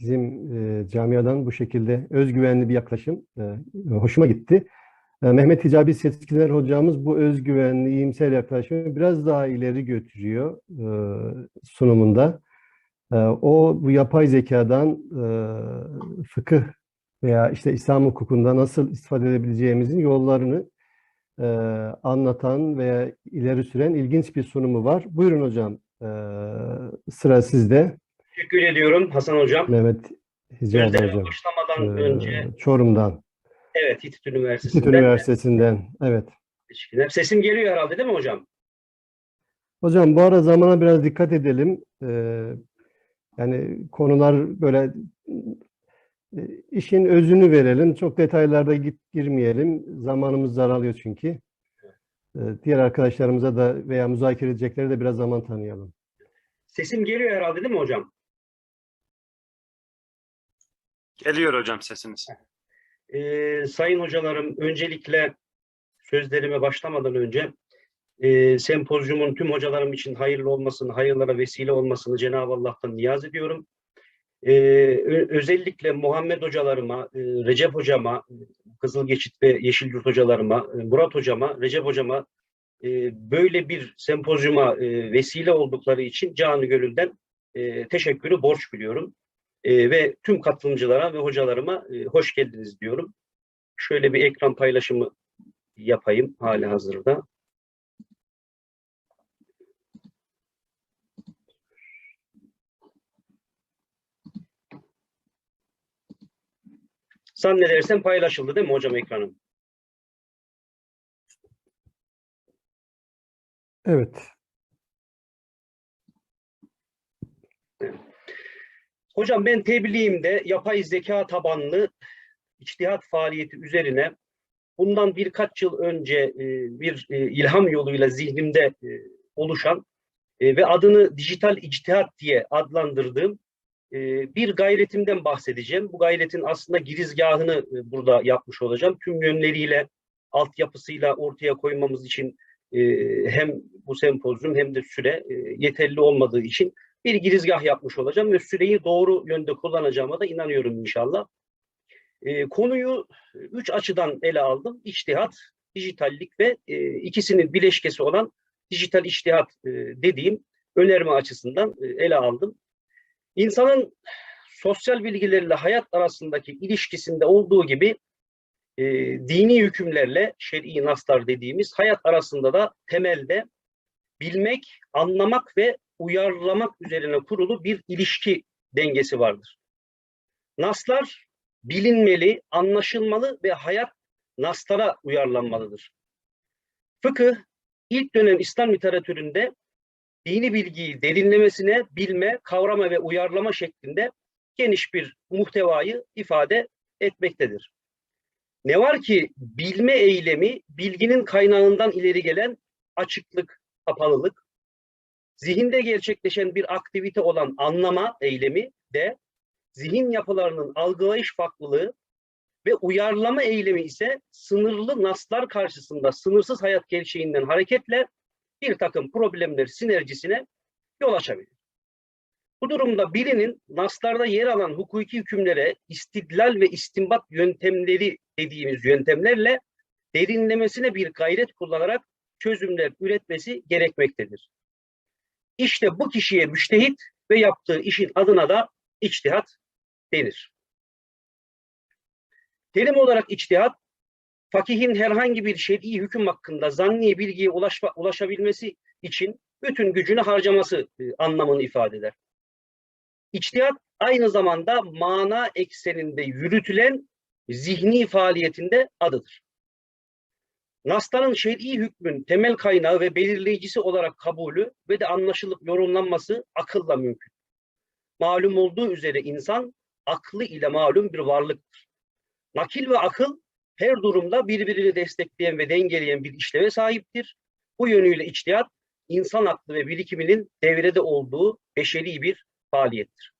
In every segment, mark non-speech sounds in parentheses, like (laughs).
bizim camiadan bu şekilde özgüvenli bir yaklaşım hoşuma gitti. Mehmet Hicabi Seçkiler hocamız bu özgüvenli, iyimser yaklaşımı biraz daha ileri götürüyor sunumunda. O bu yapay zekadan fıkıh veya işte İslam hukukunda nasıl istifade edebileceğimizin yollarını anlatan veya ileri süren ilginç bir sunumu var. Buyurun hocam, sıra sizde. Teşekkür ediyorum Hasan Hocam. Mehmet Sözlerime hocam. başlamadan Ee, önce Çorum'dan, evet HİTİT Üniversitesi'nden Üniversitesi'nden. Evet. teşekkürler. Sesim geliyor herhalde değil mi hocam? Hocam bu ara zamana biraz dikkat edelim. Ee, yani konular böyle işin özünü verelim. Çok detaylarda git girmeyelim. Zamanımız daralıyor çünkü. Ee, diğer arkadaşlarımıza da veya müzakere edecekleri de biraz zaman tanıyalım. Sesim geliyor herhalde değil mi hocam? Geliyor hocam sesiniz. Ee, sayın hocalarım öncelikle sözlerime başlamadan önce e, sempozyumun tüm hocalarım için hayırlı olmasını, hayırlara vesile olmasını Cenab-ı Allah'tan niyaz ediyorum. Ö- özellikle Muhammed hocalarıma, e, Recep hocama, Kızıl Geçit ve Yeşilyurt hocalarıma, e, Murat hocama, Recep hocama e, böyle bir sempozyuma e, vesile oldukları için canı gönülden e, teşekkürü borç biliyorum. E, ve tüm katılımcılara ve hocalarıma e, hoş geldiniz diyorum. Şöyle bir ekran paylaşımı yapayım hali hazırda. Zannedersem paylaşıldı değil mi hocam ekranım? Evet. Hocam ben tebliğimde yapay zeka tabanlı içtihat faaliyeti üzerine bundan birkaç yıl önce e, bir e, ilham yoluyla zihnimde e, oluşan ve adını dijital içtihat diye adlandırdığım bir gayretimden bahsedeceğim. Bu gayretin aslında girizgahını burada yapmış olacağım. Tüm yönleriyle, altyapısıyla ortaya koymamız için hem bu sempozyum hem de süre yeterli olmadığı için bir girizgah yapmış olacağım ve süreyi doğru yönde kullanacağıma da inanıyorum inşallah. E, konuyu üç açıdan ele aldım. İçtihat, dijitallik ve e, ikisinin bileşkesi olan dijital içtihat e, dediğim önerme açısından e, ele aldım. İnsanın sosyal bilgilerle hayat arasındaki ilişkisinde olduğu gibi e, dini hükümlerle şer'i naslar dediğimiz hayat arasında da temelde bilmek, anlamak ve uyarlamak üzerine kurulu bir ilişki dengesi vardır. Naslar bilinmeli, anlaşılmalı ve hayat naslara uyarlanmalıdır. Fıkıh ilk dönem İslam literatüründe dini bilgiyi derinlemesine bilme, kavrama ve uyarlama şeklinde geniş bir muhtevayı ifade etmektedir. Ne var ki bilme eylemi bilginin kaynağından ileri gelen açıklık, kapalılık, zihinde gerçekleşen bir aktivite olan anlama eylemi de zihin yapılarının algılayış farklılığı ve uyarlama eylemi ise sınırlı naslar karşısında sınırsız hayat gerçeğinden hareketle bir takım problemler sinerjisine yol açabilir. Bu durumda birinin naslarda yer alan hukuki hükümlere istidlal ve istinbat yöntemleri dediğimiz yöntemlerle derinlemesine bir gayret kullanarak çözümler üretmesi gerekmektedir. İşte bu kişiye müştehit ve yaptığı işin adına da içtihat denir. Terim olarak içtihat, fakihin herhangi bir şer'i hüküm hakkında zanni bilgiye ulaşma, ulaşabilmesi için bütün gücünü harcaması e, anlamını ifade eder. İçtihat aynı zamanda mana ekseninde yürütülen zihni faaliyetinde adıdır. Nasların şer'i hükmün temel kaynağı ve belirleyicisi olarak kabulü ve de anlaşılıp yorumlanması akılla mümkün. Malum olduğu üzere insan aklı ile malum bir varlıktır. Nakil ve akıl her durumda birbirini destekleyen ve dengeleyen bir işleve sahiptir. Bu yönüyle içtihat insan aklı ve birikiminin devrede olduğu beşeri bir faaliyettir.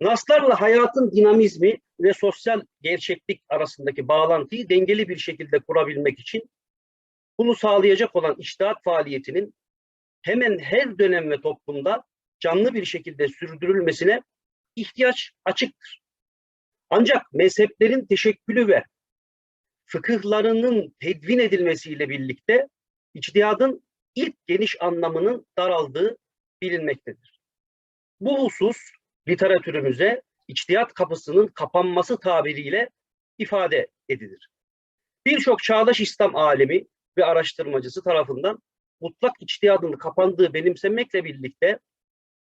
Naslarla hayatın dinamizmi ve sosyal gerçeklik arasındaki bağlantıyı dengeli bir şekilde kurabilmek için bunu sağlayacak olan içtihat faaliyetinin hemen her dönem ve toplumda canlı bir şekilde sürdürülmesine ihtiyaç açıktır. Ancak mezheplerin teşekkülü ve fıkıhlarının tedvin edilmesiyle birlikte içtihadın ilk geniş anlamının daraldığı bilinmektedir. Bu husus literatürümüze içtihat kapısının kapanması tabiriyle ifade edilir. Birçok çağdaş İslam alemi ve araştırmacısı tarafından mutlak içtihadın kapandığı benimsenmekle birlikte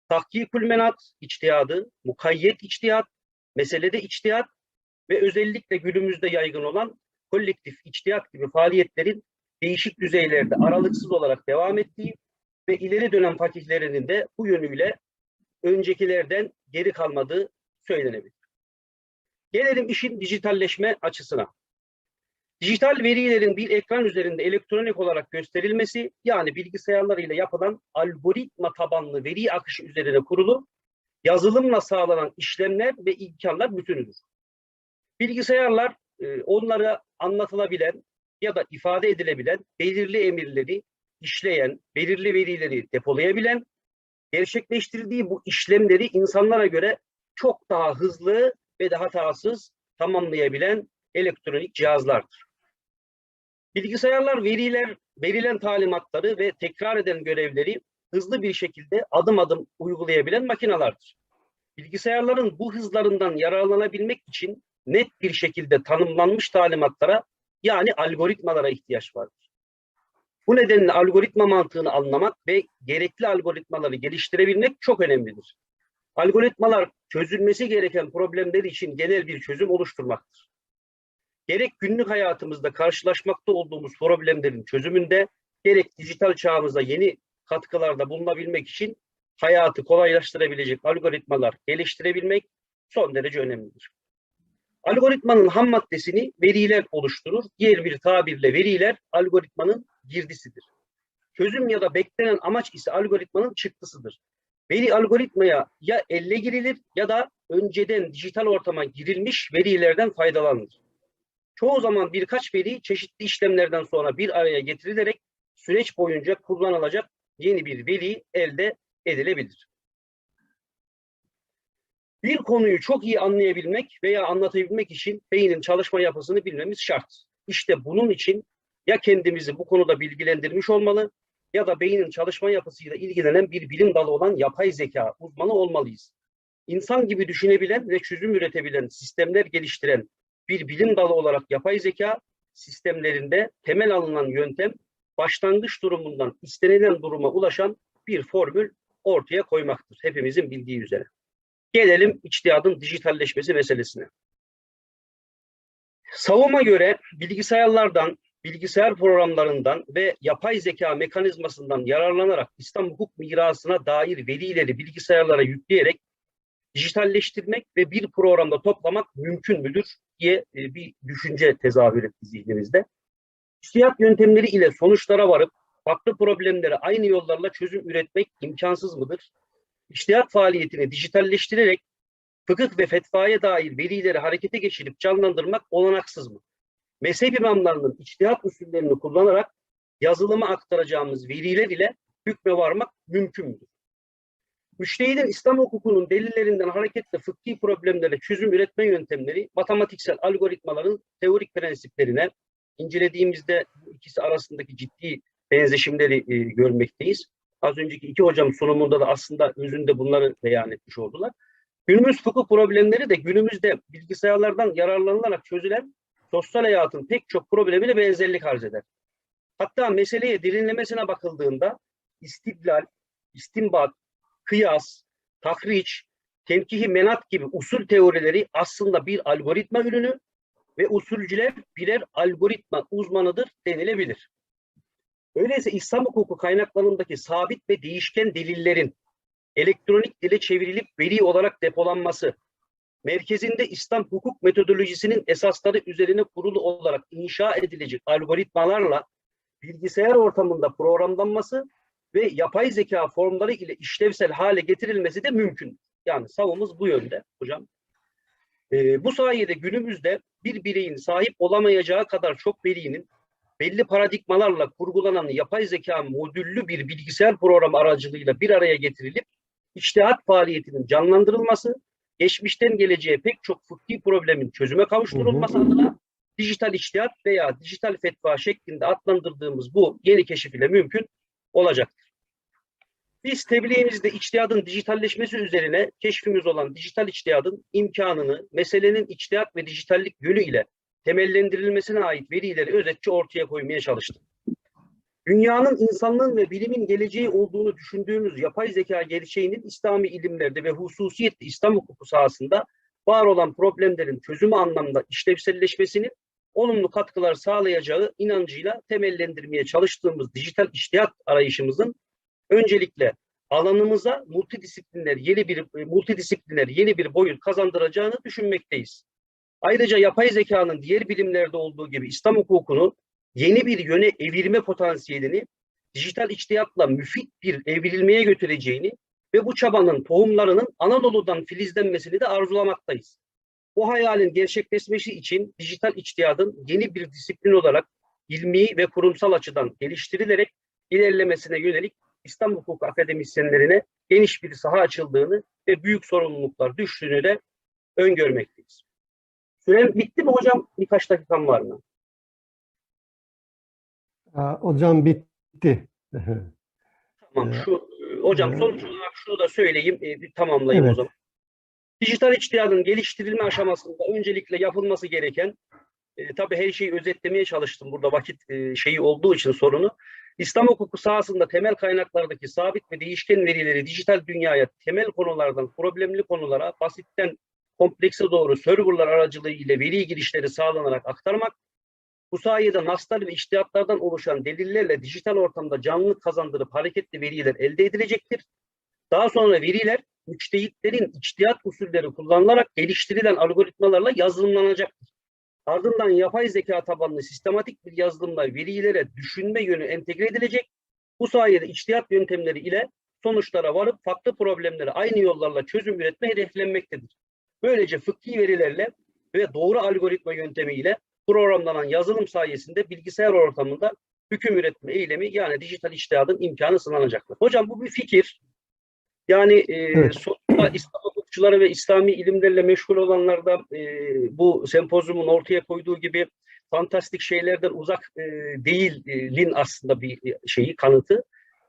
tahkikül menat içtihadı, mukayyet içtihat, meselede içtihat ve özellikle günümüzde yaygın olan kolektif içtihat gibi faaliyetlerin değişik düzeylerde aralıksız olarak devam ettiği ve ileri dönem fakihlerinin de bu yönüyle öncekilerden geri kalmadığı söylenebilir. Gelelim işin dijitalleşme açısına. Dijital verilerin bir ekran üzerinde elektronik olarak gösterilmesi yani bilgisayarlar ile yapılan algoritma tabanlı veri akışı üzerine kurulu yazılımla sağlanan işlemler ve imkanlar bütünüdür. Bilgisayarlar e, onlara anlatılabilen ya da ifade edilebilen belirli emirleri işleyen, belirli verileri depolayabilen, gerçekleştirdiği bu işlemleri insanlara göre çok daha hızlı ve daha hatasız tamamlayabilen elektronik cihazlardır. Bilgisayarlar veriler, verilen talimatları ve tekrar eden görevleri hızlı bir şekilde adım adım uygulayabilen makinelerdir. Bilgisayarların bu hızlarından yararlanabilmek için net bir şekilde tanımlanmış talimatlara yani algoritmalara ihtiyaç vardır. Bu nedenle algoritma mantığını anlamak ve gerekli algoritmaları geliştirebilmek çok önemlidir. Algoritmalar çözülmesi gereken problemler için genel bir çözüm oluşturmaktır. Gerek günlük hayatımızda karşılaşmakta olduğumuz problemlerin çözümünde, gerek dijital çağımızda yeni katkılarda bulunabilmek için hayatı kolaylaştırabilecek algoritmalar geliştirebilmek son derece önemlidir. Algoritmanın ham maddesini veriler oluşturur. Diğer bir tabirle veriler algoritmanın girdisidir. Çözüm ya da beklenen amaç ise algoritmanın çıktısıdır. Veri algoritmaya ya elle girilir ya da önceden dijital ortama girilmiş verilerden faydalanılır. Çoğu zaman birkaç veri çeşitli işlemlerden sonra bir araya getirilerek süreç boyunca kullanılacak yeni bir veri elde edilebilir. Bir konuyu çok iyi anlayabilmek veya anlatabilmek için beynin çalışma yapısını bilmemiz şart. İşte bunun için ya kendimizi bu konuda bilgilendirmiş olmalı ya da beynin çalışma yapısıyla ilgilenen bir bilim dalı olan yapay zeka uzmanı olmalıyız. İnsan gibi düşünebilen ve çözüm üretebilen sistemler geliştiren bir bilim dalı olarak yapay zeka sistemlerinde temel alınan yöntem başlangıç durumundan istenilen duruma ulaşan bir formül ortaya koymaktır. Hepimizin bildiği üzere. Gelelim içtihadın dijitalleşmesi meselesine. Savuma göre bilgisayarlardan, bilgisayar programlarından ve yapay zeka mekanizmasından yararlanarak İslam hukuk mirasına dair verileri bilgisayarlara yükleyerek dijitalleştirmek ve bir programda toplamak mümkün müdür diye e, bir düşünce tezahür etti zihnimizde. İçtihat yöntemleri ile sonuçlara varıp farklı problemlere aynı yollarla çözüm üretmek imkansız mıdır? İçtihat faaliyetini dijitalleştirerek fıkıh ve fetvaya dair verileri harekete geçirip canlandırmak olanaksız mı? Mezhep imamlarının içtihat usullerini kullanarak yazılıma aktaracağımız veriler ile hükme varmak mümkün müdür? Müştehidin İslam hukukunun delillerinden hareketle fıkhi problemlere çözüm üretme yöntemleri matematiksel algoritmaların teorik prensiplerine incelediğimizde bu ikisi arasındaki ciddi benzeşimleri e, görmekteyiz. Az önceki iki hocam sunumunda da aslında özünde bunları beyan etmiş oldular. Günümüz fıkıh problemleri de günümüzde bilgisayarlardan yararlanılarak çözülen sosyal hayatın pek çok problemiyle benzerlik arz eder. Hatta meseleye derinlemesine bakıldığında istidlal, istinbat, kıyas, tahriç, temkihi menat gibi usul teorileri aslında bir algoritma ürünü ve usulcüler birer algoritma uzmanıdır denilebilir. Öyleyse İslam hukuku kaynaklarındaki sabit ve değişken delillerin elektronik dile çevrilip veri olarak depolanması, merkezinde İslam hukuk metodolojisinin esasları üzerine kurulu olarak inşa edilecek algoritmalarla bilgisayar ortamında programlanması ve yapay zeka formları ile işlevsel hale getirilmesi de mümkün. Yani savımız bu yönde hocam. Ee, bu sayede günümüzde bir bireyin sahip olamayacağı kadar çok verinin belli paradigmalarla kurgulanan yapay zeka modüllü bir bilgisayar programı aracılığıyla bir araya getirilip içtihat faaliyetinin canlandırılması, geçmişten geleceğe pek çok fıkhi problemin çözüme kavuşturulması adına dijital içtihat veya dijital fetva şeklinde adlandırdığımız bu yeni keşif ile mümkün olacaktır. Biz tebliğimizde içtihadın dijitalleşmesi üzerine keşfimiz olan dijital içtihadın imkanını, meselenin içtihat ve dijitallik yönü ile temellendirilmesine ait verileri özetçe ortaya koymaya çalıştık. Dünyanın insanlığın ve bilimin geleceği olduğunu düşündüğümüz yapay zeka gerçeğinin İslami ilimlerde ve hususiyetle İslam hukuku sahasında var olan problemlerin çözümü anlamda işlevselleşmesinin olumlu katkılar sağlayacağı inancıyla temellendirmeye çalıştığımız dijital içtihat arayışımızın öncelikle alanımıza multidisipliner yeni bir multidisipliner yeni bir boyut kazandıracağını düşünmekteyiz. Ayrıca yapay zekanın diğer bilimlerde olduğu gibi İslam hukukunu yeni bir yöne evirme potansiyelini dijital içtihatla müfit bir evrilmeye götüreceğini ve bu çabanın tohumlarının Anadolu'dan filizlenmesini de arzulamaktayız. Bu hayalin gerçekleşmesi için dijital içtihadın yeni bir disiplin olarak ilmi ve kurumsal açıdan geliştirilerek ilerlemesine yönelik İslam Hukuk akademisyenlerine geniş bir saha açıldığını ve büyük sorumluluklar düştüğünü de öngörmekteyiz. Sürem bitti mi hocam? Birkaç dakikam var mı? Aa, Hocam bitti. Tamam. Ee, Şu, hocam e, sonuç olarak şunu da söyleyeyim, e, bir tamamlayayım o Evet. zaman. Dijital içtihadın geliştirilme aşamasında öncelikle yapılması gereken, e, tabii her şeyi özetlemeye çalıştım burada vakit e, şeyi olduğu için sorunu. İslam hukuku sahasında temel kaynaklardaki sabit ve değişken verileri dijital dünyaya temel konulardan problemli konulara basitten komplekse doğru serverlar aracılığıyla veri girişleri sağlanarak aktarmak, bu sayede naslar ve içtihatlardan oluşan delillerle dijital ortamda canlılık kazandırıp hareketli veriler elde edilecektir. Daha sonra veriler müçtehitlerin içtihat usulleri kullanılarak geliştirilen algoritmalarla yazılımlanacaktır. Ardından yapay zeka tabanlı sistematik bir yazılımla verilere düşünme yönü entegre edilecek. Bu sayede içtihat yöntemleri ile sonuçlara varıp farklı problemleri aynı yollarla çözüm üretme hedeflenmektedir. Böylece fıkhi verilerle ve doğru algoritma yöntemiyle programlanan yazılım sayesinde bilgisayar ortamında hüküm üretme eylemi yani dijital içtihadın imkanı sınanacaktır. Hocam bu bir fikir. Yani e, Evet. sonuçta İslam hukukçuları ve İslami ilimlerle meşgul olanlar da e, bu sempozyumun ortaya koyduğu gibi fantastik şeylerden uzak e, değilin aslında bir şeyi kanıtı.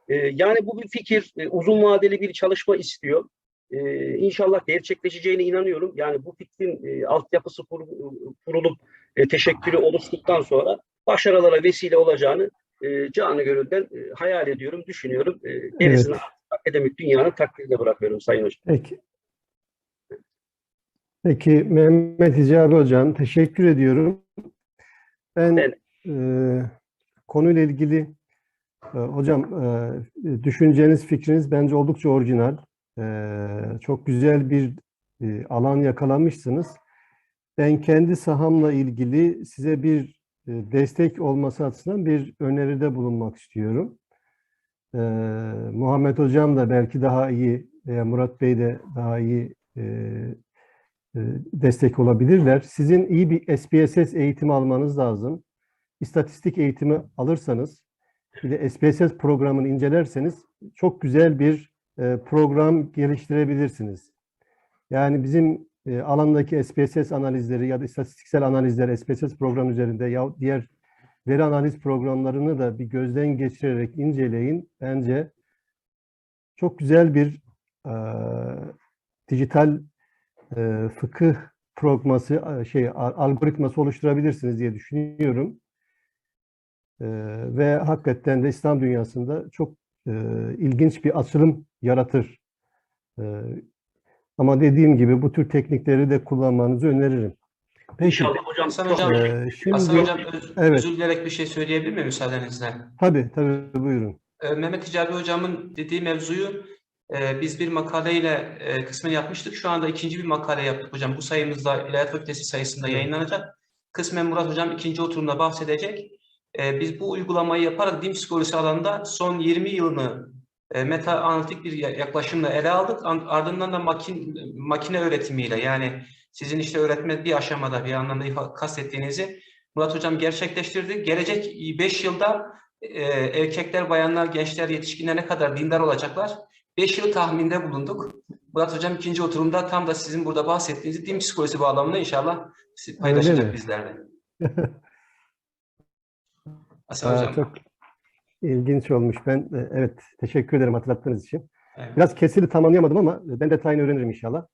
E, yani bu bir fikir, e, uzun vadeli bir çalışma istiyor. E, inşallah gerçekleşeceğine inanıyorum. Yani bu fikrin e, altyapısı kur- kurulup e, teşekkürü oluştuktan sonra başarılara vesile olacağını e, canı gönülden e, hayal ediyorum, düşünüyorum. E, gerisini akademik dünyanın takdirine bırakıyorum Sayın Hocam. Peki. Peki Mehmet Hicabi Hocam teşekkür ediyorum. Ben Ben- e, konuyla ilgili e, hocam e, düşünceniz, fikriniz bence oldukça orijinal. E, çok güzel bir e, alan yakalamışsınız. Ben kendi sahamla ilgili size bir e, destek olması açısından bir öneride bulunmak istiyorum. E, Muhammed Hocam da belki daha iyi veya Murat Bey de daha iyi e, e, destek olabilirler. Sizin iyi bir SPSS eğitimi almanız lazım. İstatistik eğitimi alırsanız, bir de SPSS programını incelerseniz çok güzel bir e, program geliştirebilirsiniz. Yani bizim e, alandaki SPSS analizleri ya da istatistiksel analizler SPSS program üzerinde ya diğer veri analiz programlarını da bir gözden geçirerek inceleyin. Bence çok güzel bir e, dijital e, fıkıh programması e, şey algoritması oluşturabilirsiniz diye düşünüyorum. E, ve hakikaten de İslam dünyasında çok e, ilginç bir açılım yaratır. E, ama dediğim gibi bu tür teknikleri de kullanmanızı öneririm. Peki. İnşallah hocam. Hasan hocam, e, şimdi Hasan Hocam öz- evet. özür dileyerek bir şey söyleyebilir miyim müsaadenizle? tabii tabii buyurun. Ee, Mehmet Hicabi Hocam'ın dediği mevzuyu e, biz bir makaleyle e, kısmen yapmıştık. Şu anda ikinci bir makale yaptık hocam. Bu sayımızda İlahiyat Fakültesi sayısında yayınlanacak. Kısmen Murat Hocam ikinci oturumda bahsedecek. E, biz bu uygulamayı yaparak din psikolojisi alanında son 20 yılını meta analitik bir ya- yaklaşımla ele aldık. An- Ardından da makin, makine öğretimiyle yani sizin işte öğretme bir aşamada bir anlamda kastettiğinizi Murat Hocam gerçekleştirdi. Gelecek 5 yılda e, erkekler, bayanlar, gençler, yetişkinler ne kadar dindar olacaklar? 5 yıl tahminde bulunduk. Murat Hocam ikinci oturumda tam da sizin burada bahsettiğiniz din psikolojisi bağlamında inşallah paylaşacak bizlerle. (laughs) Hasan Aa, Hocam. çok ilginç olmuş. Ben e, evet teşekkür ederim hatırlattığınız için. Evet. Biraz kesili tam anlayamadım ama ben detayını öğrenirim inşallah.